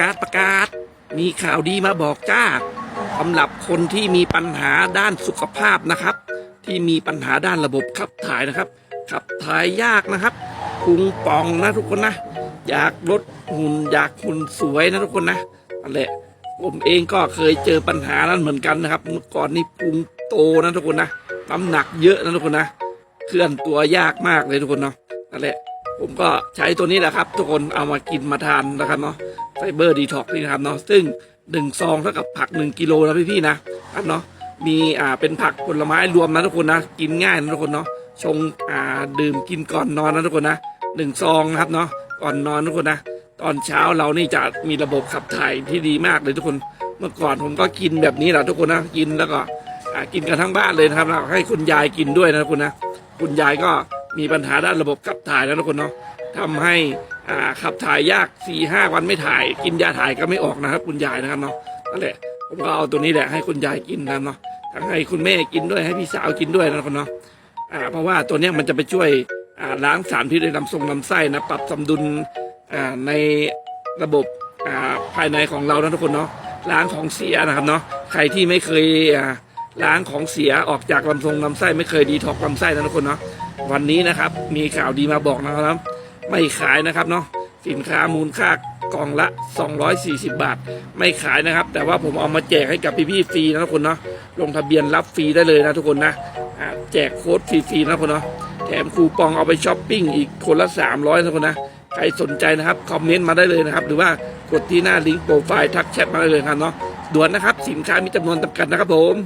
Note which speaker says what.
Speaker 1: กาศประกาศ มีข่าวดีมาบอกจ้าสำหรับคนที่มีปัญหาด้านสุขภาพนะครับ ที่มีปัญหาด้านระบบขับถ่ายนะครับ ขับถ่ายยากนะครับพุงป่องนะทุกคนนะ อยากลดหุ่นอยากหุ่นสวยนะทุกคนนะนั่นแหละผมเองก็เคยเจอปัญหานั้นเหมือนกันนะครับ เมื่อก่อนนี่พุงโตนะทุกคนนะน้ำหนักเยอะนะทุกคนนะ เคลื่อนตัวยากมากเลยทุกคนเนาะนั่นแหละ ผมก็ใช้ตัวนี้แหละครับ ทุกคนเอามากินมาทานนะครับเนาะไฟเบอร์ดีท็อกนี่นะครับเนาะซึ่งหนึ่งซองเท่ากับผักหนึ่งกิโลนะพี่ๆนะครับเนาะมีอ่าเป็นผักผลไม้รวมนะทุกคนนะกินง่ายนะทุกคนเนาะชงอ่าดื่มกินก่อนนอนนะทุกคนนะหนึ่งซองนะครับเนาะก่อนนอนทุกคนนะตอนเช้าเรานี่จะมีระบบขับถ่ายที่ดีมากเลยทุกคน เมื่อก่อนผมก็กินแบบนี้แหละทุกคนนะกินแล้วก็อ่ากินกันทั้งบ้านเลยนะครับให้คุณยายกินด้วยนะทุกคนนะคุณยายก็ มีปัญหาด้านระบบขับถ่ายนะทุกคนเนาะทำให้ขับถ่ายยากสี่ห้าวันไม่ถ่าย กินยาถ่ายก็ไม่ออกนะครับคุณยายนะครับเนาะนั่นแหละผมก็เอาตัวนี้แหละให้คุณยายกินนะครับเนาะทั้งให้คุณแม่กินด้วยให้พี่สาวกินด้วยนะทุกคนเนาะอ่าเพราะว่าตัวเนี้ยมันจะไปช่วยอ่าล้างสารพิษในลำทรงลำไส้นะปรับสมดุลอ่าในระบบอ่าภายในของเรานะทุกคนเนาะล้างของเสียนะครับเนาะใครที่ไม่เคยอ่าล้างของเสียออกจากลำทรงลำไส้ไม่เคยดีท็อกลำไส้นะทุกคนเนาะ วันนี้นะครับมีข่าวดีมาบอกนะครับ ไม่ขายนะครับเนาะสินค้ามูลค่ากล่องละ 240 บาท ไม่ขายนะครับ แต่ว่าผมเอามาแจกให้กับพี่ๆฟรีนะทุกคนเนาะลงทะเบียนรับฟรีได้เลยนะทุกคนนะแจกโค้ดฟรีๆนะทุกคนเนาะแถมคูปองเอาไปช้อปปิ้งอีกคนละ 300นะทุกคนนะใครสนใจนะครับคอมเมนต์มาได้เลยนะครับ หรือว่ากดที่หน้าลิงก์โปรไฟล์ทักแชทมาได้เลยครับเนาะด่วนนะครับ สินค้ามีจำนวนจำกัดนะครับผม